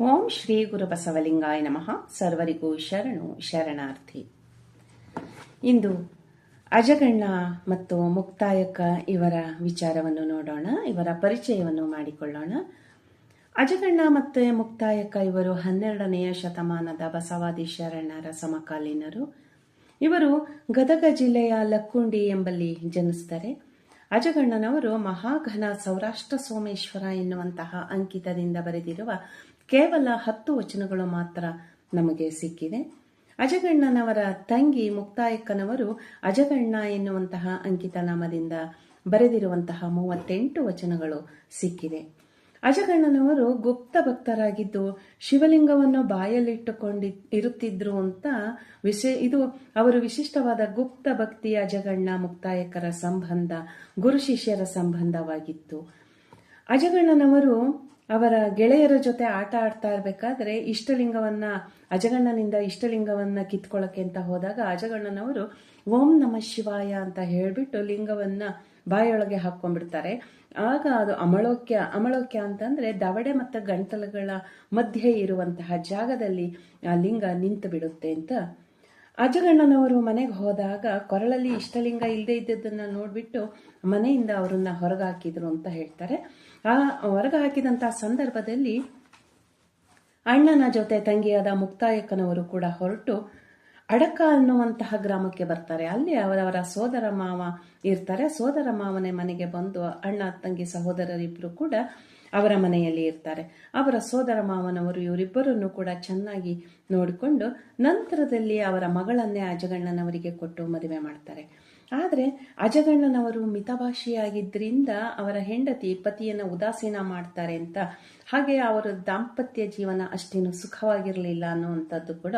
ಓಂ ಶ್ರೀ ಗುರು ಬಸವಲಿಂಗಾಯ ನಮಃ. ಸರ್ವರಿಗೂ ಶರಣು, ಶರಣಾರ್ಥಿ. ಇಂದು ಅಜಗಣ್ಣ ಮತ್ತು ಮುಕ್ತಾಯಕ ಇವರ ವಿಚಾರವನ್ನು ನೋಡೋಣ, ಇವರ ಪರಿಚಯವನ್ನು ಮಾಡಿಕೊಳ್ಳೋಣ. ಅಜಗಣ್ಣ ಮತ್ತು ಮುಕ್ತಾಯಕ ಇವರು ಹನ್ನೆರಡನೆಯ ಶತಮಾನದ ಬಸವಾದಿ ಶರಣರ ಸಮಕಾಲೀನರು. ಇವರು ಗದಗ ಜಿಲ್ಲೆಯ ಲಕ್ಕುಂಡಿ ಎಂಬಲ್ಲಿ ಜನಿಸ್ತಾರೆ ಅಜಗಣ್ಣನವರು ಮಹಾಘನ ಸೌರಾಷ್ಟ್ರ ಸೋಮೇಶ್ವರ ಎನ್ನುವಂತಹ ಅಂಕಿತದಿಂದ ಬರೆದಿರುವ ಕೇವಲ ಹತ್ತು ವಚನಗಳು ಮಾತ್ರ ನಮಗೆ ಸಿಕ್ಕಿದೆ ಅಜಗಣ್ಣನವರ ತಂಗಿ ಮುಕ್ತಾಯಕ್ಕನವರು ಅಜಗಣ್ಣ ಎನ್ನುವಂತಹ ಅಂಕಿತ ನಾಮದಿಂದ ಬರೆದಿರುವಂತಹ ಮೂವತ್ತೆಂಟು ವಚನಗಳು ಸಿಕ್ಕಿದೆ ಅಜಗಣ್ಣನವರು ಗುಪ್ತ ಭಕ್ತರಾಗಿದ್ದು ಶಿವಲಿಂಗವನ್ನು ಬಾಯಲ್ಲಿಟ್ಟುಕೊಂಡಿ ಇರುತ್ತಿದ್ರು ಅಂತ ವಿಶೇ, ಇದು ಅವರು ವಿಶಿಷ್ಟವಾದ ಗುಪ್ತ ಭಕ್ತಿ ಅಜಗಣ್ಣ ಮುಕ್ತಾಯಕರ ಸಂಬಂಧ, ಗುರು ಶಿಷ್ಯರ ಸಂಬಂಧವಾಗಿತ್ತು. ಅಜಗಣ್ಣನವರು ಅವರ ಗೆಳೆಯರ ಜೊತೆ ಆಟ ಆಡ್ತಾ ಇರಬೇಕಾದ್ರೆ ಇಷ್ಟಲಿಂಗವನ್ನ, ಅಜಗಣ್ಣನಿಂದ ಇಷ್ಟಲಿಂಗವನ್ನ ಕಿತ್ಕೊಳ್ಳಕ್ಕೆ ಅಂತ ಹೋದಾಗ ಅಜಗಣ್ಣನವರು ಓಂ ನಮ ಶಿವಾಯ ಅಂತ ಹೇಳ್ಬಿಟ್ಟು ಲಿಂಗವನ್ನ ಬಾಯೊಳಗೆ ಹಾಕೊಂಡ್ಬಿಡ್ತಾರೆ ಆಗ ಅದು ಅಮಳೋಕ್ಯ ಅಮಳೋಕ್ಯ ಅಂತಂದ್ರೆ ದವಡೆ ಮತ್ತು ಗಂಟಲುಗಳ ಮಧ್ಯೆ ಇರುವಂತಹ ಜಾಗದಲ್ಲಿ ಆ ಲಿಂಗ ನಿಂತು ಬಿಡುತ್ತೆ ಅಂತ. ಅಜಗಣ್ಣನವರು ಮನೆಗೆ ಹೋದಾಗ ಕೊರಳಲ್ಲಿ ಇಷ್ಟಲಿಂಗ ಇಲ್ಲದೆ ಇದ್ದದನ್ನ ನೋಡ್ಬಿಟ್ಟು ಮನೆಯಿಂದ ಅವರನ್ನ ಹೊರಗೆ ಹಾಕಿದ್ರು ಅಂತ ಹೇಳ್ತಾರೆ. ಆ ಹೊರಗೆ ಹಾಕಿದಂಥ ಸಂದರ್ಭದಲ್ಲಿ ಅಣ್ಣನ ಜೊತೆ ತಂಗಿಯಾದ ಮುಕ್ತಾಯಕ್ಕನವರು ಕೂಡ ಹೊರಟು ಅಡಕ ಅನ್ನುವಂತಹ ಗ್ರಾಮಕ್ಕೆ ಬರ್ತಾರೆ. ಅಲ್ಲಿ ಅವರವರ ಸೋದರ ಮಾವ ಇರ್ತಾರೆ. ಸೋದರ ಮಾವನೇ ಮನೆಗೆ ಬಂದು ಅಣ್ಣ, ತಂಗಿ ಸಹೋದರರಿಬ್ಬರು ಕೂಡ ಅವರ ಮನೆಯಲ್ಲಿ ಇರ್ತಾರೆ. ಅವರ ಸೋದರ ಮಾವನವರು ಇವರಿಬ್ಬರನ್ನು ಕೂಡ ಚೆನ್ನಾಗಿ ನೋಡಿಕೊಂಡು ನಂತರದಲ್ಲಿ ಅವರ ಮಗಳನ್ನೇ ಅಜಗಣ್ಣನವರಿಗೆ ಕೊಟ್ಟು ಮದುವೆ ಮಾಡ್ತಾರೆ. ಆದರೆ ಅಜಗಣ್ಣನವರು ಮಿತಭಾಷಿಯಾಗಿದ್ದರಿಂದ ಅವರ ಹೆಂಡತಿ ಪತಿಯನ್ನು ಉದಾಸೀನ ಮಾಡ್ತಾರೆ ಅಂತ. ಹಾಗೆ ಅವರ ದಾಂಪತ್ಯ ಜೀವನ ಅಷ್ಟೇನು ಸುಖವಾಗಿರಲಿಲ್ಲ ಅನ್ನುವಂಥದ್ದು ಕೂಡ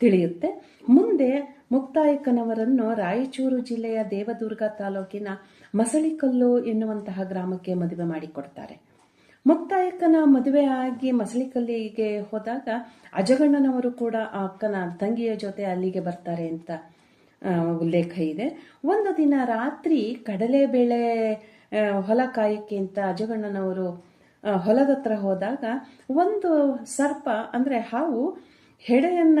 ತಿಳಿಯುತ್ತೆ. ಮುಂದೆ ಮುಕ್ತಾಯಕ್ಕನವರನ್ನು ರಾಯಚೂರು ಜಿಲ್ಲೆಯ ದೇವದುರ್ಗ ತಾಲೂಕಿನ ಮಸಳಿಕಲ್ಲು ಎನ್ನುವಂತಹ ಗ್ರಾಮಕ್ಕೆ ಮದುವೆ ಮಾಡಿಕೊಡ್ತಾರೆ. ಮುಕ್ತಾಯಕ್ಕನ ಮದುವೆ ಆಗಿ ಮಸಳಿಕಲ್ಲಿಗೆ ಹೋದಾಗ ಅಜಗಣ್ಣನವರು ಕೂಡ ಆ ಅಕ್ಕನ ತಂಗಿಯ ಜೊತೆ ಅಲ್ಲಿಗೆ ಬರ್ತಾರೆ ಅಂತ ಉಲ್ಲೇಖ ಇದೆ. ಒಂದು ದಿನ ರಾತ್ರಿ ಕಡಲೆಬೇಳೆ ಹೊಲ ಕಾಯಕ್ಕೆ ಅಂತ ಅಜಗಣ್ಣನವರು ಹೊಲದತ್ರ ಹೋದಾಗ ಒಂದು ಸರ್ಪ, ಅಂದ್ರೆ ಹಾವು, ಹೆಡೆಯನ್ನ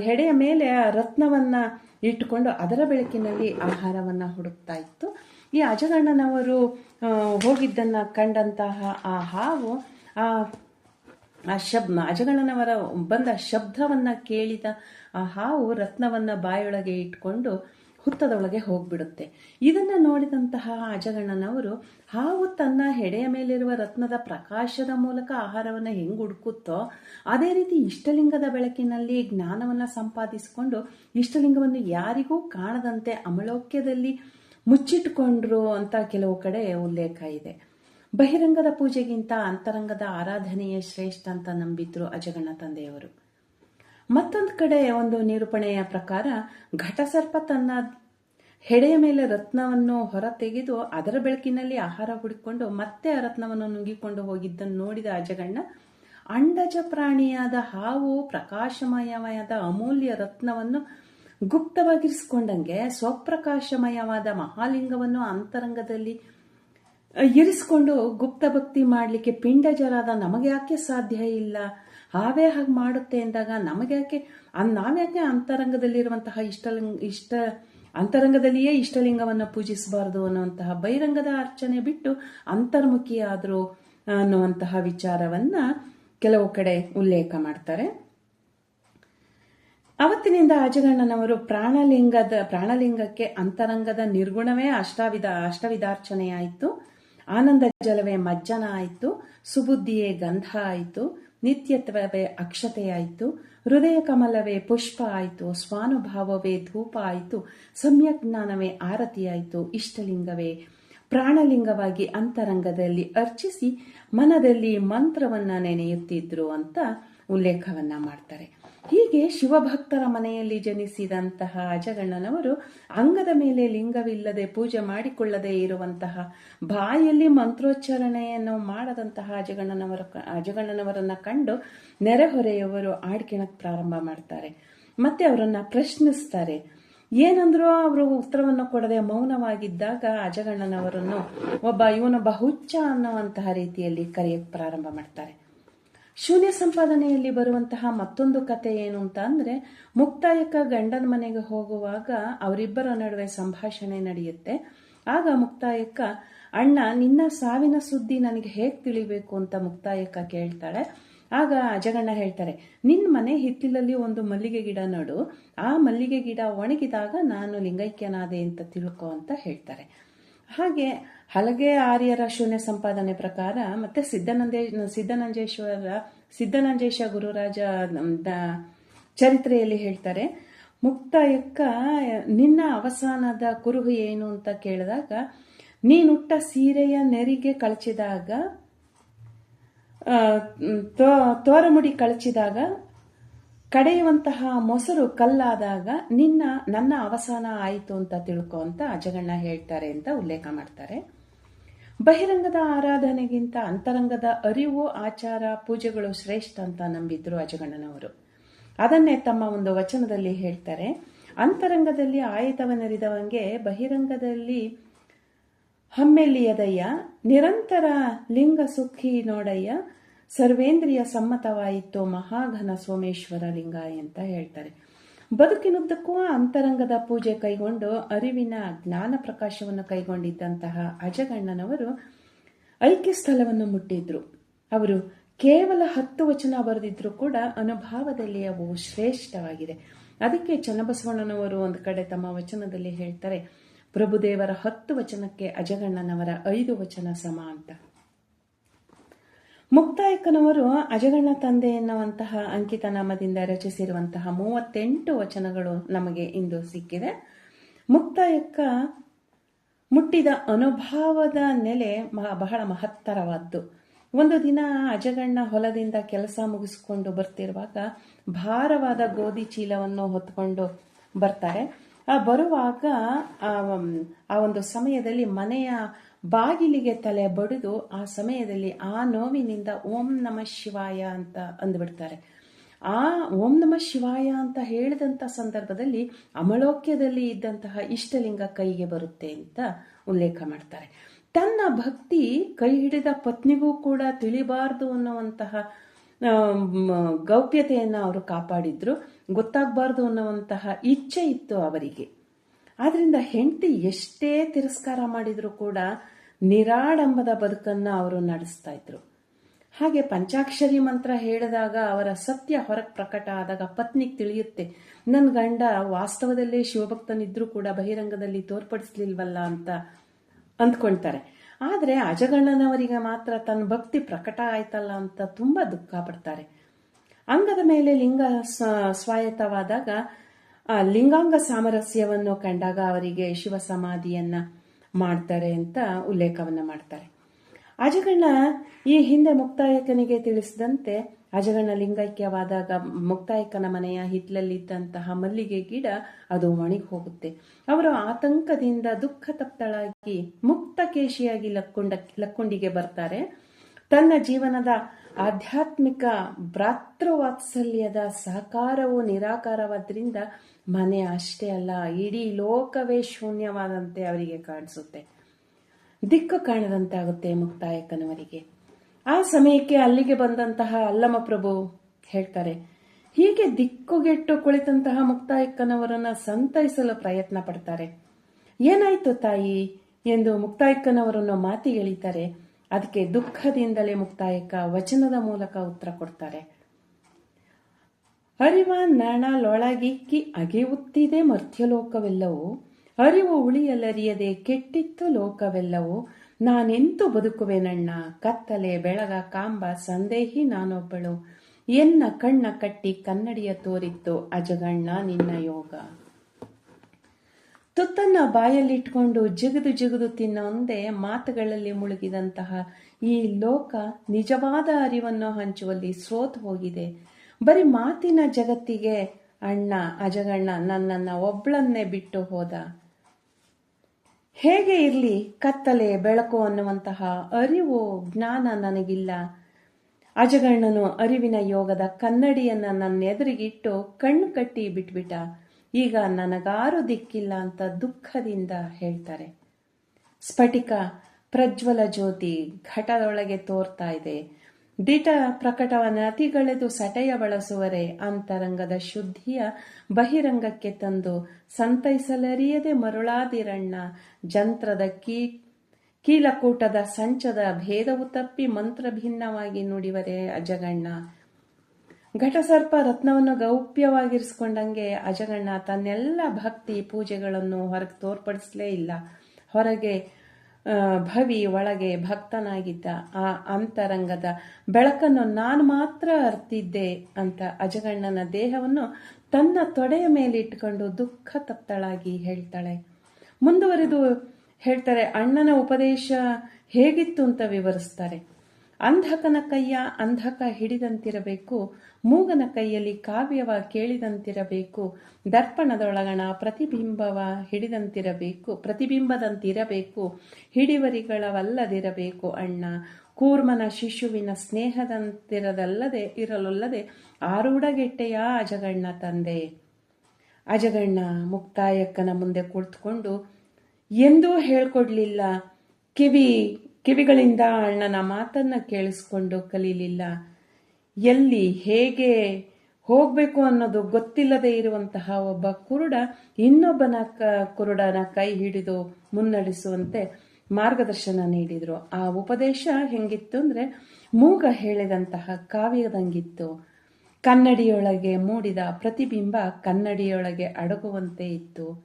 ಹೆಡೆಯ ಮೇಲೆ ರತ್ನವನ್ನ ಇಟ್ಟುಕೊಂಡು ಅದರ ಬೆಳಕಿನಲ್ಲಿ ಆಹಾರವನ್ನ ಹುಡುಕ್ತಾ ಇತ್ತು. ಈ ಅಜಗಣ್ಣನವರು ಹೋಗಿದ್ದನ್ನ ಕಂಡಂತಹ ಆ ಹಾವು, ಆ ಆ ಶಬ್ ಅಜಗಣ್ಣನವರ ಬಂದ ಶಬ್ದವನ್ನ ಕೇಳಿದ ಆ ಹಾವು ರತ್ನವನ್ನ ಬಾಯೊಳಗೆ ಇಟ್ಕೊಂಡು ಹುತ್ತದೊಳಗೆ ಹೋಗ್ಬಿಡುತ್ತೆ. ಇದನ್ನ ನೋಡಿದಂತಹ ಅಜಗಣ್ಣನವರು ಹಾವು ತನ್ನ ಹೆಡೆಯ ಮೇಲಿರುವ ರತ್ನದ ಪ್ರಕಾಶದ ಮೂಲಕ ಆಹಾರವನ್ನ ಹೆಂಗ್ ಹುಡುಕುತ್ತೋ ಅದೇ ರೀತಿ ಇಷ್ಟಲಿಂಗದ ಬೆಳಕಿನಲ್ಲಿ ಜ್ಞಾನವನ್ನ ಸಂಪಾದಿಸಿಕೊಂಡು ಇಷ್ಟಲಿಂಗವನ್ನು ಯಾರಿಗೂ ಕಾಣದಂತೆ ಅಮಲೋಕ್ಯದಲ್ಲಿ ಮುಚ್ಚಿಟ್ಕೊಂಡ್ರು ಅಂತ ಕೆಲವು ಕಡೆ ಉಲ್ಲೇಖ ಇದೆ. ಬಹಿರಂಗದ ಪೂಜೆಗಿಂತ ಅಂತರಂಗದ ಆರಾಧನೆಯೇ ಶ್ರೇಷ್ಠ ಅಂತ ನಂಬಿದ್ರು ಅಜಗಣ್ಣ ತಂದೆಯವರು ಮತ್ತೊಂದು ಕಡೆ ಒಂದು ನಿರೂಪಣೆಯ ಪ್ರಕಾರ ಘಟಸರ್ಪ ತನ್ನ ಹೆಡೆಯ ಮೇಲೆ ರತ್ನವನ್ನು ಹೊರ ತೆಗೆದು ಅದರ ಬೆಳಕಿನಲ್ಲಿ ಆಹಾರ ಹುಡುಕೊಂಡು ಮತ್ತೆ ಆ ರತ್ನವನ್ನು ನುಂಗಿಕೊಂಡು ಹೋಗಿದ್ದನ್ನು ನೋಡಿದ ಅಜಗಣ್ಣ, ಅಂಡಜ ಪ್ರಾಣಿಯಾದ ಹಾವು ಪ್ರಕಾಶಮಯವಾದ ಅಮೂಲ್ಯ ರತ್ನವನ್ನು ಗುಪ್ತವಾಗಿರಿಸಿಕೊಂಡಂಗೆ ಸ್ವಪ್ರಕಾಶಮಯವಾದ ಮಹಾಲಿಂಗವನ್ನು ಅಂತರಂಗದಲ್ಲಿ ಇರಿಸಿಕೊಂಡು ಗುಪ್ತ ಭಕ್ತಿ ಮಾಡಲಿಕ್ಕೆ ಪಿಂಡಜರಾದ ನಮಗೆ ಯಾಕೆ ಸಾಧ್ಯ ಇಲ್ಲ? ಹಾವೇ ಹಾಗೆ ಮಾಡುತ್ತೆ ಎಂದಾಗ ನಮಗೆ ಯಾಕೆ? ನಾವ್ಯಾಕೆ ಅಂತರಂಗದಲ್ಲಿರುವಂತಹ ಇಷ್ಟಲಿಂಗ, ಇಷ್ಟ, ಅಂತರಂಗದಲ್ಲಿಯೇ ಇಷ್ಟಲಿಂಗವನ್ನು ಪೂಜಿಸಬಾರದು ಅನ್ನುವಂತಹ ಬಹಿರಂಗದ ಅರ್ಚನೆ ಬಿಟ್ಟು ಅಂತರ್ಮುಖಿಯಾದ್ರು ಅನ್ನುವಂತಹ ವಿಚಾರವನ್ನ ಕೆಲವು ಕಡೆ ಉಲ್ಲೇಖ ಮಾಡ್ತಾರೆ. ಅವತ್ತಿನಿಂದ ಅಜಗಣ್ಣನವರು ಪ್ರಾಣಲಿಂಗದ, ಪ್ರಾಣಲಿಂಗಕ್ಕೆ ಅಂತರಂಗದ ನಿರ್ಗುಣವೇ ಅಷ್ಟವಿಧ, ಅಷ್ಟವಿಧಾರ್ಚನೆಯಾಯಿತು. ಆನಂದ ಜಲವೇ ಮಜ್ಜನ ಆಯಿತು, ಸುಬುದ್ಧಿಯೇ ಗಂಧ ಆಯಿತು, ನಿತ್ಯತ್ವವೇ ಅಕ್ಷತೆಯಾಯಿತು ಹೃದಯ ಕಮಲವೇ ಪುಷ್ಪ ಆಯಿತು, ಸ್ವಾನುಭಾವವೇ ಧೂಪ ಆಯಿತು, ಸಮ್ಯಕ್ ಜ್ಞಾನವೇ ಆರತಿಯಾಯಿತು ಇಷ್ಟಲಿಂಗವೇ ಪ್ರಾಣಲಿಂಗವಾಗಿ ಅಂತರಂಗದಲ್ಲಿ ಅರ್ಚಿಸಿ ಮನದಲ್ಲಿ ಮಂತ್ರವನ್ನ ನೆನೆಯುತ್ತಿದ್ರು ಅಂತ ಉಲ್ಲೇಖವನ್ನ ಮಾಡ್ತಾರೆ. ಹೀಗೆ ಶಿವಭಕ್ತರ ಮನೆಯಲ್ಲಿ ಜನಿಸಿದಂತಹ ಅಜಗಣ್ಣನವರು ಅಂಗದ ಮೇಲೆ ಲಿಂಗವಿಲ್ಲದೆ ಪೂಜೆ ಮಾಡಿಕೊಳ್ಳದೆ ಇರುವಂತಹ, ಬಾಯಲ್ಲಿ ಮಂತ್ರೋಚ್ಚಾರಣೆಯನ್ನು ಮಾಡದಂತಹ ಅಜಗಣ್ಣನವರ ಅಜಗಣ್ಣನವರನ್ನ ಕಂಡು ನೆರೆಹೊರೆಯವರು ಆಡ್ಕಿಣಕ್ ಪ್ರಾರಂಭ ಮಾಡ್ತಾರೆ. ಮತ್ತೆ ಅವರನ್ನ ಪ್ರಶ್ನಿಸ್ತಾರೆ. ಏನಂದ್ರೂ ಅವರು ಉತ್ತರವನ್ನು ಕೊಡದೆ ಮೌನವಾಗಿದ್ದಾಗ ಅಜಗಣ್ಣನವರನ್ನು ಒಬ್ಬ ಇವನೊಬ್ಬ ಹುಚ್ಚ ಅನ್ನುವಂತಹ ರೀತಿಯಲ್ಲಿ ಕರೆಯಕ್ಕೆ ಪ್ರಾರಂಭ ಮಾಡ್ತಾರೆ. ಶೂನ್ಯ ಸಂಪಾದನೆಯಲ್ಲಿ ಬರುವಂತಹ ಮತ್ತೊಂದು ಕತೆ ಏನು ಅಂತ ಅಂದ್ರೆ, ಮುಕ್ತಾಯಕ ಗಂಡನ ಮನೆಗೆ ಹೋಗುವಾಗ ಅವರಿಬ್ಬರ ನಡುವೆ ಸಂಭಾಷಣೆ ನಡೆಯುತ್ತೆ. ಆಗ ಮುಕ್ತಾಯಕ್ಕ ಅಣ್ಣ, ನಿನ್ನ ಸಾವಿನ ಸುದ್ದಿ ನನಗೆ ಹೇಗೆ ತಿಳಿಬೇಕು? ಅಂತ ಮುಕ್ತಾಯಕ್ಕ ಕೇಳ್ತಾಳೆ. ಆಗ ಅಜಗಣ್ಣ ಹೇಳ್ತಾರೆ ನಿನ್ನ ಮನೆ ಹಿತ್ತಿಲಲ್ಲಿ ಒಂದು ಮಲ್ಲಿಗೆ ಗಿಡ ನಡು. ಆ ಮಲ್ಲಿಗೆ ಗಿಡ ಒಣಗಿದಾಗ ನಾನು ಲಿಂಗೈಕ್ಯನಾದೆ ಅಂತ ತಿಳ್ಕೊ ಅಂತ ಹೇಳ್ತಾರೆ. ಹಾಗೆ ಹಲಗೆ ಆರ್ಯರ ಶೂನ್ಯ ಸಂಪಾದನೆ ಪ್ರಕಾರ ಮತ್ತೆ ಸಿದ್ಧನಂದೇ, ಸಿದ್ಧನಂಜೇಶ್ವರ, ಸಿದ್ಧನಂಜೇಶ ಗುರುರಾಜ ಚರಿತ್ರೆಯಲ್ಲಿ ಹೇಳ್ತಾರೆ, ಮುಕ್ತಾಯಕ್ಕ, ನಿನ್ನ ಅವಸಾನದ ಕುರುಹು ಏನು ಅಂತ ಕೇಳಿದಾಗ, ನೀನುಟ್ಟ ಸೀರೆಯ ನೆರಿಗೆ ಕಳಚಿದಾಗ ತೋರಮುಡಿ ಕಳಚಿದಾಗ, ಕಡೆಯುವಂತಹ ಮೊಸರು ಕಲ್ಲಾದಾಗ ನಿನ್ನ, ನನ್ನ ಅವಸಾನ ಆಯಿತು ಅಂತ ತಿಳ್ಕೊ ಅಂತ ಅಜಗಣ್ಣ ಹೇಳ್ತಾರೆ ಅಂತ ಉಲ್ಲೇಖ ಮಾಡ್ತಾರೆ. ಬಹಿರಂಗದ ಆರಾಧನೆಗಿಂತ ಅಂತರಂಗದ ಅರಿವು, ಆಚಾರ, ಪೂಜೆಗಳು ಶ್ರೇಷ್ಠ ಅಂತ ನಂಬಿದ್ರು ಅಜಗಣ್ಣನವರು. ಅದನ್ನೇ ತಮ್ಮ ಒಂದು ವಚನದಲ್ಲಿ ಹೇಳ್ತಾರೆ, ಅಂತರಂಗದಲ್ಲಿ ಆಯಿತವನರಿದವಂಗೆ ಬಹಿರಂಗದಲ್ಲಿ ಹಮ್ಮೆಲಿಯದಯ್ಯ, ನಿರಂತರ ಲಿಂಗ ಸುಖಿ ನೋಡಯ್ಯ, ಸರ್ವೇಂದ್ರಿಯ ಸಮ್ಮತವಾಯಿತು ಮಹಾಘನ ಸೋಮೇಶ್ವರ ಲಿಂಗ ಅಂತ ಹೇಳ್ತಾರೆ. ಬದುಕಿನುದ್ದಕ್ಕೂ ಅಂತರಂಗದ ಪೂಜೆ ಕೈಗೊಂಡು ಅರಿವಿನ ಜ್ಞಾನ ಪ್ರಕಾಶವನ್ನು ಕೈಗೊಂಡಿದ್ದಂತಹ ಅಜಗಣ್ಣನವರು ಐಕ್ಯ ಸ್ಥಳವನ್ನು ಮುಟ್ಟಿದ್ರು. ಅವರು ಕೇವಲ ಹತ್ತು ವಚನ ಬರೆದಿದ್ರು ಕೂಡ ಅನುಭಾವದಲ್ಲಿ ಅವು ಶ್ರೇಷ್ಠವಾಗಿದೆ. ಅದಕ್ಕೆ ಚನ್ನಬಸವಣ್ಣನವರು ಒಂದು ಕಡೆ ತಮ್ಮ ವಚನದಲ್ಲಿ ಹೇಳ್ತಾರೆ, ಪ್ರಭುದೇವರ ಹತ್ತು ವಚನಕ್ಕೆ ಅಜಗಣ್ಣನವರ ಐದು ವಚನ ಸಮ ಅಂತ. ಮುಕ್ತಾಯಕ್ಕನವರು ಅಜಗಣ್ಣ ತಂದೆ ಎನ್ನುವಂತಹ ಅಂಕಿತನಾಮದಿಂದ ರಚಿಸಿರುವಂತಹ ಮೂವತ್ತೆಂಟು ವಚನಗಳು ನಮಗೆ ಇಂದು ಸಿಕ್ಕಿದೆ. ಮುಕ್ತಾಯಕ್ಕ ಮುಟ್ಟಿದ ಅನುಭವದ ನೆಲೆ ಬಹಳ ಮಹತ್ತರವಾದ್ದು. ಒಂದು ದಿನ ಅಜಗಣ್ಣ ಹೊಲದಿಂದ ಕೆಲಸ ಮುಗಿಸ್ಕೊಂಡು ಬರ್ತಿರುವಾಗ ಭಾರವಾದ ಗೋಧಿ ಚೀಲವನ್ನು ಹೊತ್ಕೊಂಡು ಬರ್ತಾರೆ. ಆ ಬರುವಾಗ ಆ ಒಂದು ಸಮಯದಲ್ಲಿ ಮನೆಯ ಬಾಗಿಲಿಗೆ ತಲೆ ಬಡಿದು ಆ ಸಮಯದಲ್ಲಿ ಆ ನೋವಿನಿಂದ ಓಂ ನಮ ಶಿವಾಯ ಅಂತ ಅಂದ್ಬಿಡ್ತಾರೆ. ಆ ಓಂ ನಮ ಶಿವಾಯ ಅಂತ ಹೇಳಿದಂಥ ಸಂದರ್ಭದಲ್ಲಿ ಅಮಲೋಕ್ಯದಲ್ಲಿ ಇದ್ದಂತಹ ಇಷ್ಟಲಿಂಗ ಕೈಗೆ ಬರುತ್ತೆ ಅಂತ ಉಲ್ಲೇಖ ಮಾಡ್ತಾರೆ. ತನ್ನ ಭಕ್ತಿ ಕೈ ಹಿಡಿದ ಪತ್ನಿಗೂ ಕೂಡ ತಿಳಿಬಾರ್ದು ಅನ್ನುವಂತಹ ಗೌಪ್ಯತೆಯನ್ನು ಅವರು ಕಾಪಾಡಿದ್ರು. ಗೊತ್ತಾಗಬಾರ್ದು ಅನ್ನುವಂತಹ ಇಚ್ಛೆ ಇತ್ತು ಅವರಿಗೆ. ಆದ್ರಿಂದ ಹೆಂಡತಿ ಎಷ್ಟೇ ತಿರಸ್ಕಾರ ಮಾಡಿದರೂ ಕೂಡ ನಿರಾಡಂಬದ ಬದುಕನ್ನು ಅವರು ನಡೆಸ್ತಾ ಇದ್ರು. ಹಾಗೆ ಪಂಚಾಕ್ಷರಿ ಮಂತ್ರ ಹೇಳಿದಾಗ ಅವರ ಸತ್ಯ ಹೊರಗೆ ಪ್ರಕಟ ಆದಾಗ ಪತ್ನಿಗೆ ತಿಳಿಯುತ್ತೆ ನನ್ನ ಗಂಡ ವಾಸ್ತವದಲ್ಲೇ ಶಿವಭಕ್ತನಿದ್ರೂ ಕೂಡ ಬಹಿರಂಗದಲ್ಲಿ ತೋರ್ಪಡಿಸ್ಲಿಲ್ವಲ್ಲ ಅಂತ ಅಂದ್ಕೊಳ್ತಾರೆ ಆದರೆ ಅಜಗಣ್ಣನವರಿಗೆ ಮಾತ್ರ ತನ್ನ ಭಕ್ತಿ ಪ್ರಕಟ ಆಯ್ತಲ್ಲ ಅಂತ ತುಂಬಾ ದುಃಖ ಪಡ್ತಾರೆ. ಅಂಗದ ಮೇಲೆ ಲಿಂಗ ಸ್ವಾಯತ್ತವಾದಾಗ ಆ ಲಿಂಗಾಂಗ ಸಾಮರಸ್ಯವನ್ನು ಕಂಡಾಗ ಅವರಿಗೆ ಶಿವ ಸಮಾಧಿಯನ್ನ ಮಾಡ್ತಾರೆ ಅಂತ ಉಲ್ಲೇಖವನ್ನ ಮಾಡ್ತಾರೆ. ಅಜಗಣ್ಣ ಈ ಹಿಂದೆ ಮುಕ್ತಾಯಕನಿಗೆ ತಿಳಿಸಿದಂತೆ, ಅಜಗಣ್ಣ ಲಿಂಗೈಕ್ಯವಾದಾಗ ಮುಕ್ತಾಯಕನ ಮನೆಯ ಹಿತ್ಲಲ್ಲಿದ್ದಂತಹ ಮಲ್ಲಿಗೆ ಗಿಡ ಅದು ಒಣಗಿ ಹೋಗುತ್ತೆ. ಅವರು ಆತಂಕದಿಂದ ದುಃಖ ತಪ್ತಳಾಗಿ ಮುಕ್ತಕೇಶಿಯಾಗಿ ಲಕ್ಕೊಂಡ, ಲಕ್ಕೊಂಡಿಗೆ ಬರ್ತಾರೆ. ತನ್ನ ಜೀವನದ ಆಧ್ಯಾತ್ಮಿಕ ಭ್ರಾತೃವಾತ್ಸಲ್ಯದ ಸಹಕಾರವು ನಿರಾಕಾರವಾದ್ರಿಂದ ಮನೆ ಅಷ್ಟೇ ಅಲ್ಲ, ಇಡೀ ಲೋಕವೇ ಶೂನ್ಯವಾದಂತೆ ಅವರಿಗೆ ಕಾಣಿಸುತ್ತೆ. ದಿಕ್ಕು ಕಾಣದಂತಾಗುತ್ತೆ ಮುಕ್ತಾಯಕ್ಕನವರಿಗೆ. ಆ ಸಮಯಕ್ಕೆ ಅಲ್ಲಿಗೆ ಬಂದಂತಹ ಅಲ್ಲಮ ಪ್ರಭು ಹೇಳ್ತಾರೆ, ಹೀಗೆ ದಿಕ್ಕುಗೆಟ್ಟು ಕುಳಿತಂತಹ ಮುಕ್ತಾಯಕ್ಕನವರನ್ನ ಸಂತೈಸಲು ಪ್ರಯತ್ನ ಪಡ್ತಾರೆ. ಏನಾಯ್ತು ತಾಯಿ? ಎಂದು ಮುಕ್ತಾಯಕ್ಕನವರನ್ನು ಮಾತಿಗೆಳಿತಾರೆ ಅದಕ್ಕೆ ದುಃಖದಿಂದಲೇ ಮುಕ್ತಾಯಕ ವಚನದ ಮೂಲಕ ಉತ್ತರ ಕೊಡ್ತಾರೆ. ಅರಿವ ನಣಲೊಳಗಿಕ್ಕಿ ಅಗೆಯುತ್ತಿದೆ ಮರ್ತ್ಯಲೋಕವೆಲ್ಲವೂ? ಅರಿವು ಉಳಿಯಲರಿಯದೆ ಕೆಟ್ಟಿತ್ತು ಲೋಕವೆಲ್ಲವೂ? ನಾನೆಂತು ಬದುಕುವೆನಣ್ಣ? ಕತ್ತಲೆ, ಬೆಳಗ, ಕಾಂಬ, ಸಂದೇಹಿ ನಾನೊಬ್ಬಳು. ಎನ್ನ ಕಣ್ಣ ಕಟ್ಟಿ ಕನ್ನಡಿಯ ತೋರಿತ್ತು ಅಜಗಣ್ಣ ನಿನ್ನ ಯೋಗ? ತುತ್ತನ್ನ ಬಾಯಲ್ಲಿಟ್ಕೊಂಡು ಜಿಗಿದು ಜಿಗಿದು ತಿನ್ನೊಂದೆ ಮಾತುಗಳಲ್ಲಿ ಮುಳುಗಿದಂತಹ ಈ ಲೋಕ ನಿಜವಾದ ಅರಿವನ್ನು ಹಂಚುವಲ್ಲಿ ಸೋತು ಹೋಗಿದೆ. ಬರೀ ಮಾತಿನ ಜಗತ್ತಿಗೆ ಅಣ್ಣ, ಅಜಗಣ್ಣ ನನ್ನನ್ನ ಒಬ್ಳನ್ನೇ ಬಿಟ್ಟು ಹೋದ. ಹೇಗೆ ಇರಲಿ ಕತ್ತಲೆ, ಬೆಳಕು ಅನ್ನುವಂತಹ ಅರಿವು ಜ್ಞಾನ ನನಗಿಲ್ಲ. ಅಜಗಣ್ಣನು ಅರಿವಿನ ಯೋಗದ ಕನ್ನಡಿಯನ್ನ ನನ್ನ ಎದುರಿಗಿಟ್ಟು ಕಣ್ಣು ಕಟ್ಟಿ ಬಿಟ್ಬಿಟ್ಟ. ಈಗ ನನಗಾರು ದಿಕ್ಕಿಲ್ಲ ಅಂತ ದುಃಖದಿಂದ ಹೇಳ್ತಾರೆ. ಸ್ಫಟಿಕ ಪ್ರಜ್ವಲ ಜ್ಯೋತಿ ಘಟದೊಳಗೆ ತೋರ್ತಾ ಇದೆ. ದಿಟ ಪ್ರಕಟವನ ಅತಿಗಳೆದು ಸಟೆಯ ಬಳಸುವರೆ ಅಂತರಂಗದ ಶುದ್ಧಿಯ ಬಹಿರಂಗಕ್ಕೆ ತಂದು ಸಂತೈಸಲರಿಯದೆ ಮರುಳಾದಿರಣ್ಣ ಜಂತ್ರದ ಕೀ ಕೀಲಕೂಟದ ಸಂಚದ ಭೇದವು ತಪ್ಪಿ ಮಂತ್ರ ಭಿನ್ನವಾಗಿ ನುಡಿವರೆ ಅಜಗಣ್ಣ. ಘಟಸರ್ಪ ರತ್ನವನ್ನು ಗೌಪ್ಯವಾಗಿರಿಸಿಕೊಂಡಂಗೆ ಅಜಗಣ್ಣ ತನ್ನೆಲ್ಲ ಭಕ್ತಿ ಪೂಜೆಗಳನ್ನು ಹೊರಗೆ ತೋರ್ಪಡಿಸಲೇ ಇಲ್ಲ. ಹೊರಗೆ ಭವಿ ಒಳಗೆ ಭಕ್ತನಾಗಿದ್ದ ಆ ಅಂತರಂಗದ ಬೆಳಕನ್ನು ನಾನು ಮಾತ್ರ ಅರ್ತಿದ್ದೆ ಅಂತ ಅಜಗಣ್ಣನ ದೇಹವನ್ನು ತನ್ನ ತೊಡೆಯ ಮೇಲೆ ಇಟ್ಟುಕೊಂಡು ದುಃಖ ತಪ್ತಳಾಗಿ ಹೇಳ್ತಾಳೆ. ಮುಂದುವರೆದು ಹೇಳ್ತಾರೆ, ಅಣ್ಣನ ಉಪದೇಶ ಹೇಗಿತ್ತು? ಅಂತ ವಿವರಿಸ್ತಾರೆ. ಅಂಧಕನ ಕೈಯ ಅಂಧಕ ಹಿಡಿದಂತಿರಬೇಕು. ಮೂಗನ ಕೈಯಲ್ಲಿ ಕಾವ್ಯವ ಕೇಳಿದಂತಿರಬೇಕು, ದರ್ಪಣದೊಳಗಣ ಪ್ರತಿಬಿಂಬವ ಹಿಡಿದಂತಿರಬೇಕು, ಪ್ರತಿಬಿಂಬದಂತಿರಬೇಕು, ಹಿಡಿವರಿಗಳವಲ್ಲದಿರಬೇಕು ಅಣ್ಣ. ಕೂರ್ಮನ ಶಿಶುವಿನ ಸ್ನೇಹದಂತಿರದಲ್ಲದೆ, ಇರಲೊಲ್ಲದೆ ಆರೂಢಗೆಟ್ಟೆಯ ಅಜಗಣ್ಣ ತಂದೆ. ಅಜಗಣ್ಣ ಮುಕ್ತಾಯಕ್ಕನ ಮುಂದೆ ಕುಳಿತುಕೊಂಡು ಎಂದೂ ಹೇಳ್ಕೊಡ್ಲಿಲ್ಲ. ಕಿವಿ, ಕಿವಿಗಳಿಂದ ಅಣ್ಣನ ಮಾತನ್ನ ಕೇಳಿಸ್ಕೊಂಡು ಕಲೀಲಿಲ್ಲ. ಎಲ್ಲಿ ಹೇಗೆ ಹೋಗಬೇಕು ಅನ್ನೋದು ಗೊತ್ತಿಲ್ಲದೆ ಇರುವಂತಹ ಒಬ್ಬ ಕುರುಡ, ಇನ್ನೊಬ್ಬನ ಕ, ಕುರುಡನ ಕೈ ಹಿಡಿದು ಮುನ್ನಡೆಸುವಂತೆ ಮಾರ್ಗದರ್ಶನ ನೀಡಿದ್ರು. ಆ ಉಪದೇಶ ಹೆಂಗಿತ್ತು ಅಂದ್ರೆ, ಮೂಗ ಹೇಳಿದಂತಹ ಕಾವ್ಯದಂಗಿತ್ತು. ಕನ್ನಡಿಯೊಳಗೆ ಮೂಡಿದ ಪ್ರತಿಬಿಂಬ ಕನ್ನಡಿಯೊಳಗೆ ಅಡಗುವಂತೆ ಇತ್ತು.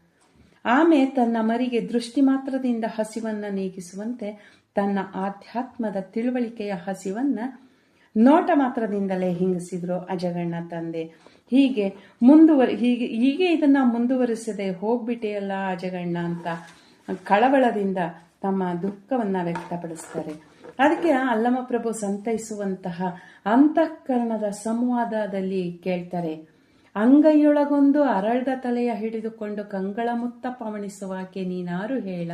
ಆಮೆ ತನ್ನ ಮರಿಗೆ ದೃಷ್ಟಿ ಮಾತ್ರದಿಂದ ಹಸಿವನ್ನ ನೀಗಿಸುವಂತೆ, ತನ್ನ ಆಧ್ಯಾತ್ಮದ ತಿಳುವಳಿಕೆಯ ಹಸಿವನ್ನ ನೋಟ ಮಾತ್ರದಿಂದಲೇ ಹಿಂಗಿಸಿದ್ರು ಅಜಗಣ್ಣ ತಂದೆ. ಹೀಗೆ ಮುಂದುವರಿ, ಹೀಗೆ ಹೀಗೆ ಇದನ್ನ ಮುಂದುವರಿಸದೆ ಹೋಗ್ಬಿಟ್ಟೆಯಲ್ಲ ಅಜಗಣ್ಣ ಅಂತ ಕಳವಳದಿಂದ ತಮ್ಮ ದುಃಖವನ್ನ ವ್ಯಕ್ತಪಡಿಸ್ತಾರೆ. ಅದಕ್ಕೆ ಅಲ್ಲಮಪ್ರಭು ಸಂತೈಸುವಂತಹ ಅಂತಃಕರಣದ ಸಂವಾದದಲ್ಲಿ ಕೇಳ್ತಾರೆ. ಅಂಗೈಯೊಳಗೊಂದು ಅರಳ್ದ ತಲೆಯ ಹಿಡಿದುಕೊಂಡು ಕಂಗಳ ಮುತ್ತ ಪವಣಿಸುವಾಕೆ ನೀನಾರು ಹೇಳ.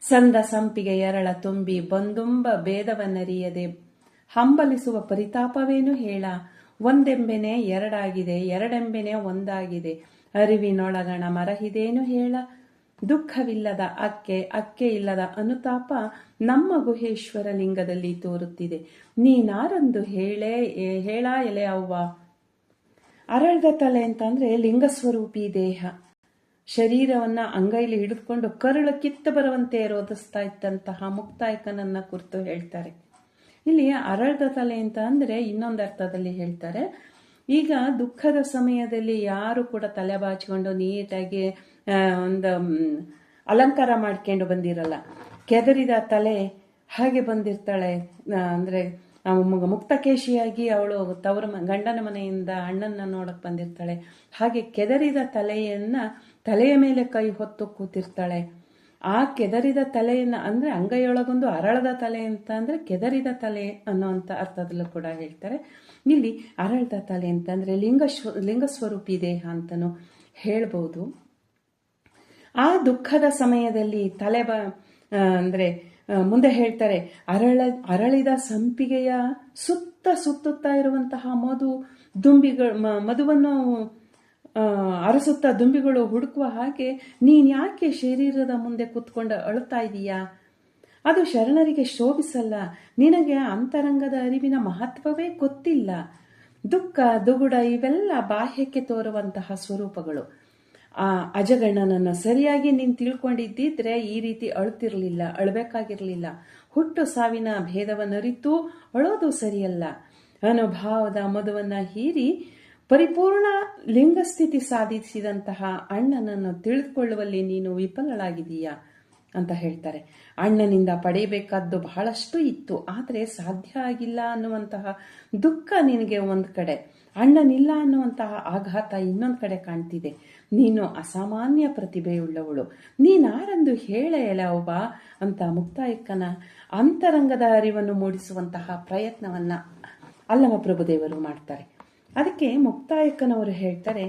ಸಂದ ಸಂಪಿಗೆ ಎರಳ ತುಂಬಿ ಬಂದುಂಬ ಭೇದವನ್ನರಿಯದೆ ಹಂಬಲಿಸುವ ಪರಿತಾಪವೇನು ಹೇಳ? ಒಂದೆಂಬೆನೆ ಎರಡಾಗಿದೆ, ಎರಡೆಂಬೆನೆ ಒಂದಾಗಿದೆ. ಅರಿವಿನೊಳಗಣ ಮರಹಿದೇನು ಹೇಳ? ದುಃಖವಿಲ್ಲದ ಅಕ್ಕೆ ಅಕ್ಕೆ ಇಲ್ಲದ ಅನುತಾಪ ನಮ್ಮ ಗುಹೇಶ್ವರ ಲಿಂಗದಲ್ಲಿ ತೋರುತ್ತಿದೆ. ನೀನಾರಂದು ಹೇಳೇ ಹೇಳ ಎಲೆ ಅವ್ವ. ಅರಳ್ದ ತಲೆ ಅಂತಂದ್ರೆ ಲಿಂಗಸ್ವರೂಪಿ ದೇಹ. ಶರೀರವನ್ನ ಅಂಗೈಲಿ ಹಿಡಿದುಕೊಂಡು ಕರುಳು ಕಿತ್ತು ಬರುವಂತೆ ರೋಧಿಸ್ತಾ ಇದ್ದಂತಹ ಮುಕ್ತಾಯಕನನ್ನ ಕುರಿತು ಹೇಳ್ತಾರೆ. ಇಲ್ಲಿ ಅರಳದ ತಲೆ ಅಂತ ಅಂದರೆ ಇನ್ನೊಂದು ಅರ್ಥದಲ್ಲಿ ಹೇಳ್ತಾರೆ. ಈಗ ದುಃಖದ ಸಮಯದಲ್ಲಿ ಯಾರು ಕೂಡ ತಲೆ ಬಾಚಿಕೊಂಡು ನೀಟಾಗಿ ಒಂದು ಅಲಂಕಾರ ಮಾಡ್ಕೊಂಡು ಬಂದಿರಲ್ಲ. ಕೆದರಿದ ತಲೆ ಹಾಗೆ ಬಂದಿರ್ತಾಳೆ. ಅಂದರೆ ಮುಕ್ತಕೇಶಿಯಾಗಿ ಅವಳು ತವರ ಗಂಡನ ಮನೆಯಿಂದ ಅಣ್ಣನ ನೋಡಕ್ ಬಂದಿರ್ತಾಳೆ. ಹಾಗೆ ಕೆದರಿದ ತಲೆಯನ್ನ ತಲೆಯ ಮೇಲೆ ಕೈ ಹೊತ್ತು ಕೂತಿರ್ತಾಳೆ. ಆ ಕೆದರಿದ ತಲೆಯನ್ನ ಅಂದ್ರೆ ಅಂಗೈಯೊಳಗೊಂದು ಅರಳದ ತಲೆ ಅಂತ ಅಂದ್ರೆ ಕೆದರಿದ ತಲೆ ಅನ್ನೋವಂಥ ಅರ್ಥದಲ್ಲೂ ಕೂಡ ಹೇಳ್ತಾರೆ. ಇಲ್ಲಿ ಅರಳದ ತಲೆ ಅಂತಂದ್ರೆ ಲಿಂಗ ಲಿಂಗ ಸ್ವರೂಪಿ ದೇಹ ಅಂತನೂ ಹೇಳ್ಬೋದು. ಆ ದುಃಖದ ಸಮಯದಲ್ಲಿ ತಲೆ ಬ ಅಂದರೆ ಮುಂದೆ ಹೇಳ್ತಾರೆ, ಅರಳ, ಅರಳಿದ ಸಂಪಿಗೆಯ ಸುತ್ತ ಸುತ್ತುತ್ತಾ ಇರುವಂತಹ ಮಧು ದುಂಬಿಗಳು ಮಧುವನ್ನು ಅರಸುತ್ತಾ ದುಂಬಿಗಳು ಹುಡುಕುವ ಹಾಗೆ ನೀನ್ ಯಾಕೆ ಶರೀರದ ಮುಂದೆ ಕೂತ್ಕೊಂಡು ಅಳುತ್ತಾ ಇದೀಯಾ? ಅದು ಶರಣರಿಗೆ ಶೋಭಿಸಲ್ಲ. ನಿನಗೆ ಅಂತರಂಗದ ಅರಿವಿನ ಮಹತ್ವವೇ ಗೊತ್ತಿಲ್ಲ. ದುಃಖ, ದುಗುಡ ಇವೆಲ್ಲ ಬಾಹ್ಯಕ್ಕೆ ತೋರುವಂತಹ ಸ್ವರೂಪಗಳು. ಆ, ಅಜಗಣ್ಣನನ್ನ ಸರಿಯಾಗಿ ನೀನು ತಿಳ್ಕೊಂಡಿದ್ದಿದ್ರೆ ಈ ರೀತಿ ಅಳುತ್ತಿರ್ಲಿಲ್ಲ, ಅಳ್ಬೇಕಾಗಿರ್ಲಿಲ್ಲ. ಹುಟ್ಟು ಸಾವಿನ ಭೇದವನ್ನರಿತು ಅಳೋದು ಸರಿಯಲ್ಲ. ಅನುಭಾವದ ಮದುವನ್ನ ಹೀರಿ ಪರಿಪೂರ್ಣ ಲಿಂಗಸ್ಥಿತಿ ಸಾಧಿಸಿದಂತಹ ಅಣ್ಣನನ್ನು ತಿಳಿದುಕೊಳ್ಳುವಲ್ಲಿ ನೀನು ವಿಫಲಳಾಗಿದೀಯಾ ಅಂತ ಹೇಳ್ತಾರೆ. ಅಣ್ಣನಿಂದ ಪಡೆಯಬೇಕಾದ್ದು ಬಹಳಷ್ಟು ಇತ್ತು, ಆದರೆ ಸಾಧ್ಯ ಆಗಿಲ್ಲ ಅನ್ನುವಂತಹ ದುಃಖ ನಿನಗೆ ಒಂದು ಕಡೆ. ಅಣ್ಣನಿಲ್ಲ ಅನ್ನುವಂತಹ ಆಘಾತ ಇನ್ನೊಂದು ಕಡೆ ಕಾಣ್ತಿದೆ. ನೀನು ಅಸಾಮಾನ್ಯ ಪ್ರತಿಭೆಯುಳ್ಳವಳು. ನೀನಾರೆಂದು ಹೇಳೆಯಲ್ಲ ಒಬ್ಬ ಅಂತ ಮುಕ್ತಾಯಕ್ಕನ ಅಂತರಂಗದ ಅರಿವನ್ನು ಮೂಡಿಸುವಂತಹ ಪ್ರಯತ್ನವನ್ನ ಅಲ್ಲಮ ಪ್ರಭುದೇವರು ಮಾಡ್ತಾರೆ. ಅದಕ್ಕೆ ಮುಕ್ತಾಯಕ್ಕನವರು ಹೇಳ್ತಾರೆ,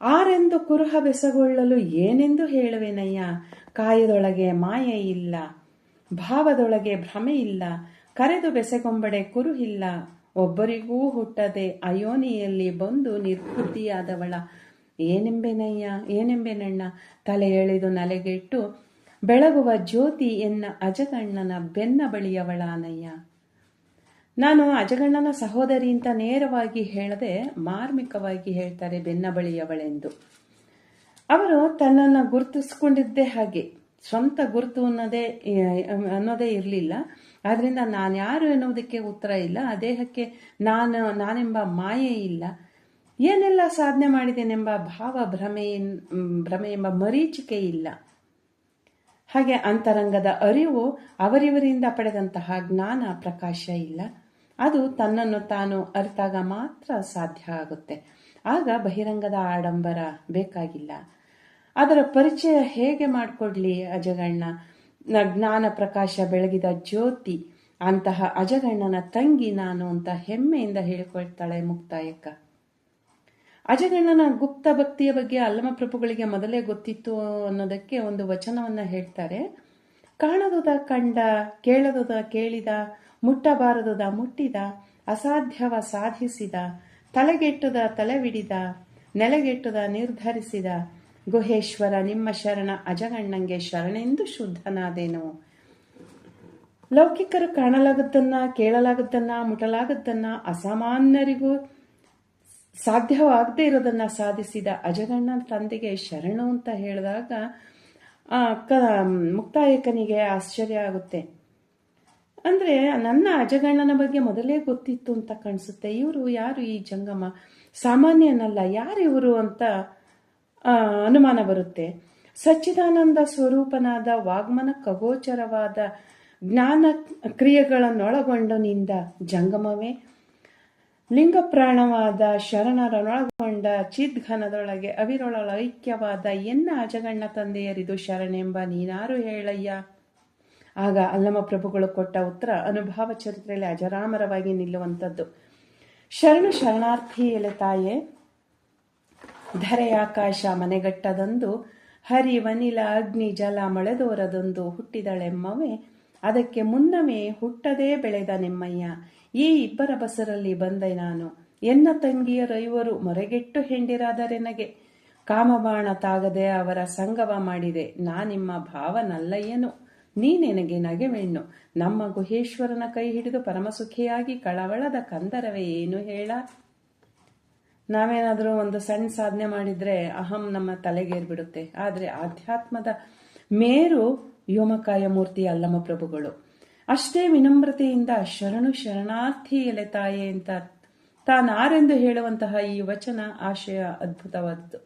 ಆರೆಂದು ಕುರುಹ ಬೆಸಗೊಳ್ಳಲು ಏನೆಂದು ಹೇಳುವೆನಯ್ಯ? ಕಾಯದೊಳಗೆ ಮಾಯೆ ಇಲ್ಲ, ಭಾವದೊಳಗೆ ಭ್ರಮೆ ಇಲ್ಲ, ಕರೆದು ಬೆಸೆಗೊಂಬಡೆ ಕುರುಹಿಲ್ಲ. ಒಬ್ಬರಿಗೂ ಹುಟ್ಟದೆ ಅಯೋನಿಯಲ್ಲಿ ಬಂದು ನಿರ್ಬುದ್ಧಿಯಾದವಳ. ಏನೆಂಬೆನಯ್ಯ, ಏನೆಂಬೆನಣ್ಣ? ತಲೆ ಎಳೆದು ನಲೆಗೆಟ್ಟು, ಬೆಳಗುವ ಜ್ಯೋತಿ ಎನ್ನ ಅಜಗಣ್ಣನ ಬೆನ್ನ ಬಳಿಯವಳಾನಯ್ಯ? ನಾನು ಅಜಗಣ್ಣನ ಸಹೋದರಿ ಅಂತ ನೇರವಾಗಿ ಹೇಳದೆ ಮಾರ್ಮಿಕವಾಗಿ ಹೇಳ್ತಾರೆ ಬೆನ್ನ ಬಳಿಯವಳೆಂದು ಅವರು ತನ್ನನ್ನು ಗುರುತಿಸ್ಕೊಂಡಿದ್ದೇ ಹಾಗೆ, ಸ್ವಂತ ಗುರುತು ಅನ್ನೋದೇ ಅನ್ನೋದೇ ಇರಲಿಲ್ಲ. ಆದ್ದರಿಂದ ನಾನು ಯಾರು ಎನ್ನುವುದಕ್ಕೆ ಉತ್ತರ ಇಲ್ಲ. ಆ ದೇಹಕ್ಕೆ ನಾನು, ನಾನೆಂಬ ಮಾಯೆ ಇಲ್ಲ. ಏನೆಲ್ಲ ಸಾಧನೆ ಮಾಡಿದ್ದೇನೆಂಬ ಭಾವ ಭ್ರಮೆ ಭ್ರಮೆ ಎಂಬ ಮರೀಚಿಕೆ ಇಲ್ಲ. ಹಾಗೆ ಅಂತರಂಗದ ಅರಿವು ಅವರಿವರಿಂದ ಪಡೆದಂತಹ ಜ್ಞಾನ ಪ್ರಕಾಶ ಇಲ್ಲ. ಅದು ತನ್ನನ್ನು ತಾನು ಅರಿತಾಗ ಮಾತ್ರ ಸಾಧ್ಯ ಆಗುತ್ತೆ. ಆಗ ಬಹಿರಂಗದ ಆಡಂಬರ ಬೇಕಾಗಿಲ್ಲ. ಅದರ ಪರಿಚಯ ಹೇಗೆ ಮಾಡಿಕೊಡ್ಲಿ ಅಜಗಣ್ಣ? ಜ್ಞಾನ ಪ್ರಕಾಶ ಬೆಳಗಿದ ಜ್ಯೋತಿ, ಅಂತಹ ಅಜಗಣ್ಣನ ತಂಗಿ ನಾನು ಅಂತ ಹೆಮ್ಮೆಯಿಂದ ಹೇಳಿಕೊಳ್ತಾಳೆ ಮುಕ್ತಾಯಕ್ಕ. ಅಜಗಣ್ಣನ ಗುಪ್ತ ಭಕ್ತಿಯ ಬಗ್ಗೆ ಅಲ್ಲಮ ಪ್ರಭುಗಳಿಗೆ ಮೊದಲೇ ಗೊತ್ತಿತ್ತು ಅನ್ನೋದಕ್ಕೆ ಒಂದು ವಚನವನ್ನ ಹೇಳ್ತಾರೆ. ಕಾಣದುದ ಕಂಡ, ಕೇಳದುದ ಕೇಳಿದ ಮುಟ್ಟಬಾರದುದ, ಮುಟ್ಟಿದ, ಅಸಾಧ್ಯವ ಸಾಧಿಸಿದ, ತಲೆಗೆಟ್ಟುದ ತಲೆವಿಡಿದ ನೆಲೆಗೆಟ್ಟುದ, ನಿರ್ಧರಿಸಿದ. ಗುಹೇಶ್ವರ, ನಿಮ್ಮ ಶರಣ ಅಜಗಣ್ಣಂಗೆ ಶರಣೆಂದು ಶುದ್ಧನಾದೇನು. ಲೌಕಿಕರು ಕಾಣಲಾಗದ್ದನ್ನ, ಕೇಳಲಾಗದ್ದನ್ನ, ಮುಟಲಾಗದ್ದನ್ನ, ಅಸಾಮಾನ್ಯರಿಗೂ ಸಾಧ್ಯವಾಗದೇ ಇರೋದನ್ನ ಸಾಧಿಸಿದ ಅಜಗಣ್ಣನ ತಂದೆಗೆ ಶರಣು ಅಂತ ಹೇಳಿದಾಗ ಕ ಮುಕ್ತಾಯಕನಿಗೆ ಆಶ್ಚರ್ಯ ಆಗುತ್ತೆ. ಅಂದ್ರೆ ನನ್ನ ಅಜಗಣ್ಣನ ಬಗ್ಗೆ ಮೊದಲೇ ಗೊತ್ತಿತ್ತು ಅಂತ ಕಾಣಿಸುತ್ತೆ. ಇವರು ಯಾರು ಈ ಜಂಗಮ? ಸಾಮಾನ್ಯನಲ್ಲ, ಯಾರು ಇವರು ಅಂತ ಅನುಮಾನ ಬರುತ್ತೆ. ಸಚ್ಚಿದಾನಂದ ಸ್ವರೂಪನಾದ ವಾಗ್ಮನ ಖಗೋಚರವಾದ ಜ್ಞಾನ ಕ್ರಿಯೆಗಳನ್ನೊಳಗೊಂಡನಿಂದ ಜಂಗಮವೇ. ಲಿಂಗಪ್ರಾಣವಾದ ಶರಣರನ್ನೊಳಗೊಂಡ ಚಿದ್ಘನದೊಳಗೆ ಅವಿರೊಳ ಐಕ್ಯವಾದ ಎನ್ನ ಅಜಗಣ್ಣ ತಂದೆಯರಿದು ಶರಣೆಂಬ ನೀನಾರು ಹೇಳಯ್ಯ. ಆಗ ಅಲ್ಲಮ ಪ್ರಭುಗಳು ಕೊಟ್ಟ ಉತ್ತರ ಅನುಭಾವ ಚರಿತ್ರೆಯಲ್ಲಿ ಅಜರಾಮರವಾಗಿ ನಿಲ್ಲುವಂಥದ್ದು. ಶರಣು ಶರಣಾರ್ಥಿ ಎಲೆ ತಾಯೇ ಧರೆಯಾಕಾಶ ಮನೆಗಟ್ಟದಂದು, ಹರಿ ವನಿಲ ಅಗ್ನಿ ಜಲ ಮಳೆದೋರದೊಂದು ಹುಟ್ಟಿದಳೆಮ್ಮವೇ, ಅದಕ್ಕೆ ಮುನ್ನವೇ ಹುಟ್ಟದೇ ಬೆಳೆದ ನಿಮ್ಮಯ್ಯ, ಈ ಇಬ್ಬರ ಬಸರಲ್ಲಿ ಬಂದೆ ನಾನು. ಎನ್ನ ತಂಗಿಯರೈವರು ಮೊರೆಗೆಟ್ಟು ಹೆಂಡಿರಾದರೆನಗೆ? ಕಾಮಬಾಣ ತಾಗದೆ ಅವರ ಸಂಗವ ಮಾಡಿದೆ, ನಾನಿಮ್ಮ ಭಾವನಲ್ಲಯ್ಯನು. ನೀನೆನಗೆ ನಗೆವೆಣ್ಣು ನಮ್ಮ ಗುಹೇಶ್ವರನ ಕೈ ಹಿಡಿದು ಪರಮಸುಖಿಯಾಗಿ ಕಳವಳದ ಕಂದರವೇ ಏನು ಹೇಳ? ನಾವೇನಾದರೂ ಒಂದು ಸಣ್ಣ ಸಾಧನೆ ಮಾಡಿದ್ರೆ ಅಹಂ ನಮ್ಮ ತಲೆಗೇರ್ಬಿಡುತ್ತೆ. ಆದರೆ ಆಧ್ಯಾತ್ಮದ ಮೇರು ವ್ಯೋಮಕಾಯ ಮೂರ್ತಿ ಅಲ್ಲಮ ಪ್ರಭುಗಳು. ಅಷ್ಟೇ ವಿನಮ್ರತೆಯಿಂದ ಶರಣು ಶರಣಾರ್ಥಿ ಎಲೆ ತಾಯೆ ಅಂತ ತಾನಾರೆಂದು ಹೇಳುವಂತಹ ಈ ವಚನ ಆಶಯ ಅದ್ಭುತವಾದದ್ದು.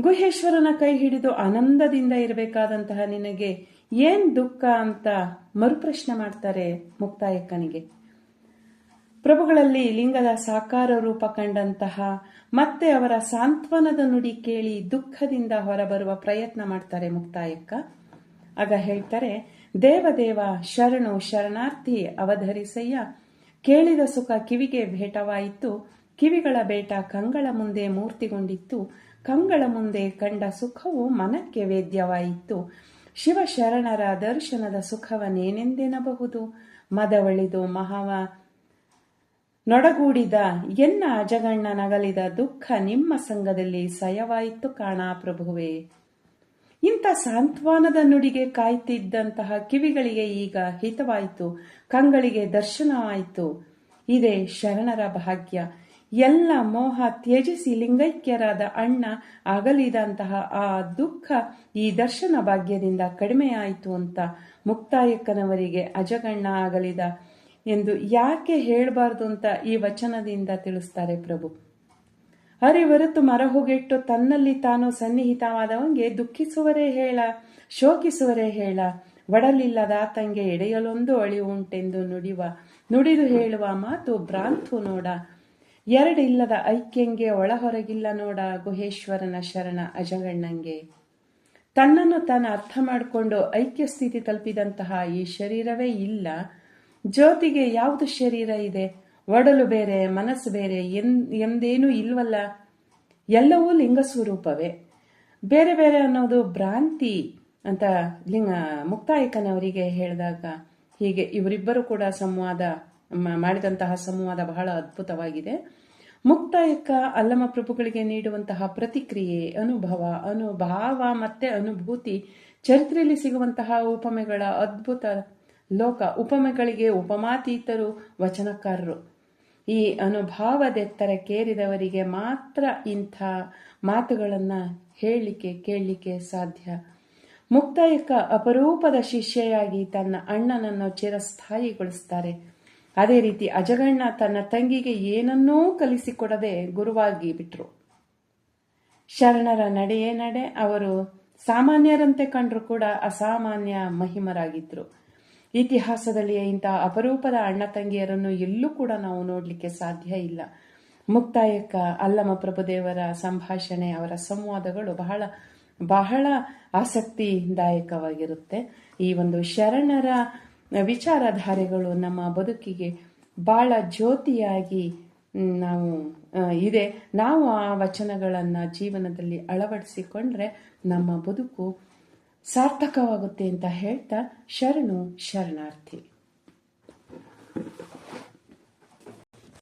ಗುಹೇಶ್ವರನ ಕೈ ಹಿಡಿದು ಆನಂದದಿಂದ ಇರಬೇಕಾದಂತಹ ನಿನಗೆ ಏನ್ ದುಃಖ ಅಂತ ಮರುಪ್ರಶ್ನೆ ಮಾಡ್ತಾರೆ ಮುಕ್ತಾಯಕ್ಕನಿಗೆ. ಪ್ರಭುಗಳಲ್ಲಿ ಲಿಂಗದ ಸಾಕಾರ ರೂಪ ಕಂಡಂತಹ ಮತ್ತೆ ಅವರ ಸಾಂತ್ವನದ ನುಡಿ ಕೇಳಿ ದುಃಖದಿಂದ ಹೊರಬರುವ ಪ್ರಯತ್ನ ಮಾಡ್ತಾರೆ ಮುಕ್ತಾಯಕ್ಕ. ಆಗ ಹೇಳ್ತಾರೆ, ದೇವದೇವ ಶರಣು ಶರಣಾರ್ಥಿ ಅವಧರಿಸಯ್ಯ. ಕೇಳಿದ ಸುಖ ಕಿವಿಗೆ ಭೇಟವಾಯಿತು. ಕಿವಿಗಳ ಬೇಟ ಕಂಗಳ ಮುಂದೆ ಮೂರ್ತಿಗೊಂಡಿತ್ತು. ಕಂಗಳ ಮುಂದೆ ಕಂಡ ಸುಖವು ಮನಕ್ಕೆ ವೇದ್ಯವಾಯಿತು. ಶಿವ ಶರಣರ ದರ್ಶನದ ಸುಖವನ್ನೇನೆಂದೆನಬಹುದು? ಮದವಳಿದು ಮಹಾವ ನೊಡಗೂಡಿದ ಎನ್ನ ಅಜಗಣ್ಣ ನಗಲಿದ ದುಃಖ ನಿಮ್ಮ ಸಂಘದಲ್ಲಿ ಸಯವಾಯಿತು ಕಾಣಾ ಪ್ರಭುವೇ. ಇಂಥ ಸಾಂತ್ವನದ ನುಡಿಗೆ ಕಾಯ್ತಿದ್ದಂತಹ ಕಿವಿಗಳಿಗೆ ಈಗ ಹಿತವಾಯಿತು, ಕಂಗಳಿಗೆ ದರ್ಶನವಾಯಿತು. ಇದೇ ಶರಣರ ಭಾಗ್ಯ. ಎಲ್ಲ ಮೋಹ ತ್ಯಜಿಸಿ ಲಿಂಗೈಕ್ಯರಾದ ಅಣ್ಣ ಆಗಲಿದಂತಹ ಆ ದುಃಖ ಈ ದರ್ಶನ ಭಾಗ್ಯದಿಂದ ಕಡಿಮೆಯಾಯಿತು ಅಂತ ಮುಕ್ತಾಯಕ್ಕನವರಿಗೆ ಅಜಗಣ್ಣ ಆಗಲಿದ ಎಂದು ಯಾಕೆ ಹೇಳಬಾರ್ದು ಅಂತ ಈ ವಚನದಿಂದ ತಿಳಿಸ್ತಾರೆ ಪ್ರಭು. ಹರಿವರುತು ಮರಹುಗೆಟ್ಟು ತನ್ನಲ್ಲಿ ತಾನು ಸನ್ನಿಹಿತವಾದವಂಗೆ ದುಃಖಿಸುವರೇ ಹೇಳ, ಶೋಕಿಸುವರೇ ಹೇಳ ಒಡಲಿಲ್ಲದಾತಂಗೆ ಎಡೆಯಲೊಂದು ಅಳಿವುಂಟೆಂದು ನುಡಿವ, ನುಡಿದು ಹೇಳುವ ಮಾತು ಭ್ರಾಂತು ನೋಡ ಎರಡಿಲ್ಲದ ಐಕ್ಯಂಗೆ ಒಳಹೊರಗಿಲ್ಲ ನೋಡ ಗುಹೇಶ್ವರನ ಶರಣ ಅಜಗಣ್ಣಂಗೆ. ತನ್ನನ್ನು ತಾನು ಅರ್ಥ ಮಾಡಿಕೊಂಡು ಐಕ್ಯ ಸ್ಥಿತಿ ತಲುಪಿದಂತಹ ಈ ಶರೀರವೇ ಇಲ್ಲ. ಜ್ಯೋತಿಗೆ ಯಾವುದು ಶರೀರ ಇದೆ? ಒಡಲು ಬೇರೆ, ಮನಸ್ಸು ಬೇರೆ, ಎನ್, ಎಂದೇನೂ ಇಲ್ವಲ್ಲ. ಎಲ್ಲವೂ ಲಿಂಗ ಸ್ವರೂಪವೇ. ಬೇರೆ ಬೇರೆ ಅನ್ನೋದು ಭ್ರಾಂತಿ ಅಂತ ಲಿಂಗ, ಮುಕ್ತಾಯಕನವರಿಗೆ ಹೇಳಿದಾಗ ಹೀಗೆ ಇವರಿಬ್ಬರು ಕೂಡ ಸಂವಾದ ಮಾಡಿದಂತಹ ಸಂವಾದ ಬಹಳ ಅದ್ಭುತವಾಗಿದೆ. ಮುಕ್ತಾಯಕ ಅಲ್ಲಮ ಪ್ರಭುಗಳಿಗೆ ನೀಡುವಂತಹ ಪ್ರತಿಕ್ರಿಯೆ, ಅನುಭವ, ಅನುಭಾವ ಮತ್ತೆ ಅನುಭೂತಿ, ಚರಿತ್ರೆಯಲ್ಲಿ ಸಿಗುವಂತಹ ಉಪಮೆಗಳ ಅದ್ಭುತ ಲೋಕ, ಉಪಮೆಗಳಿಗೆ ಉಪಮಾತೀತರು, ವಚನಕಾರರು. ಈ ಅನುಭಾವದೆತ್ತರಕ್ಕೇರಿದವರಿಗೆ ಮಾತ್ರ ಇಂಥ ಮಾತುಗಳನ್ನು ಹೇಳಲಿಕ್ಕೆ, ಕೇಳಲಿಕ್ಕೆ ಸಾಧ್ಯ. ಮುಕ್ತಾಯಕ್ಕ ಅಪರೂಪದ ಶಿಷ್ಯೆಯಾಗಿ ತನ್ನ ಅಣ್ಣನನ್ನು ಚಿರಸ್ಥಾಯಿಗೊಳಿಸ್ತಾರೆ. ಅದೇ ರೀತಿ ಅಜಗಣ್ಣ ತನ್ನ ತಂಗಿಗೆ ಏನನ್ನೂ ಕಲಿಸಿಕೊಡದೆ ಗುರುವಾಗಿ ಬಿಟ್ರು. ಶರಣರ ನಡೆಯೇ ನಡೆ, ಅವರು ಸಾಮಾನ್ಯರಂತೆ ಕಂಡರೂ ಕೂಡ ಅಸಾಮಾನ್ಯ ಮಹಿಮರಾಗಿದ್ರು. ಇತಿಹಾಸದಲ್ಲಿ ಇಂತಹ ಅಪರೂಪದ ಅಣ್ಣ ತಂಗಿಯರನ್ನು ಎಲ್ಲೂ ಕೂಡ ನಾವು ನೋಡಲಿಕ್ಕೆ ಸಾಧ್ಯ ಇಲ್ಲ. ಮುಕ್ತಾಯಕ್ಕ ಅಲ್ಲಮ ಪ್ರಭುದೇವರ ಸಂಭಾಷಣೆ ಅವರ ಸಂವಾದಗಳು ಬಹಳ ಬಹಳ ಆಸಕ್ತಿದಾಯಕವಾಗಿರುತ್ತೆ. ಈ ಒಂದು ಶರಣರ ವಿಚಾರಧಾರೆಗಳು ನಮ್ಮ ಬದುಕಿಗೆ ಬಹಳ ಜ್ಯೋತಿಯಾಗಿ ನಾವು ಇದೆ. ನಾವು ಆ ವಚನಗಳನ್ನು ಜೀವನದಲ್ಲಿ ಅಳವಡಿಸಿಕೊಂಡ್ರೆ ನಮ್ಮ ಬದುಕು ಸಾರ್ಥಕವಾಗುತ್ತೆ ಅಂತ ಹೇಳ್ತಾ ಶರಣು ಶರಣಾರ್ಥಿ.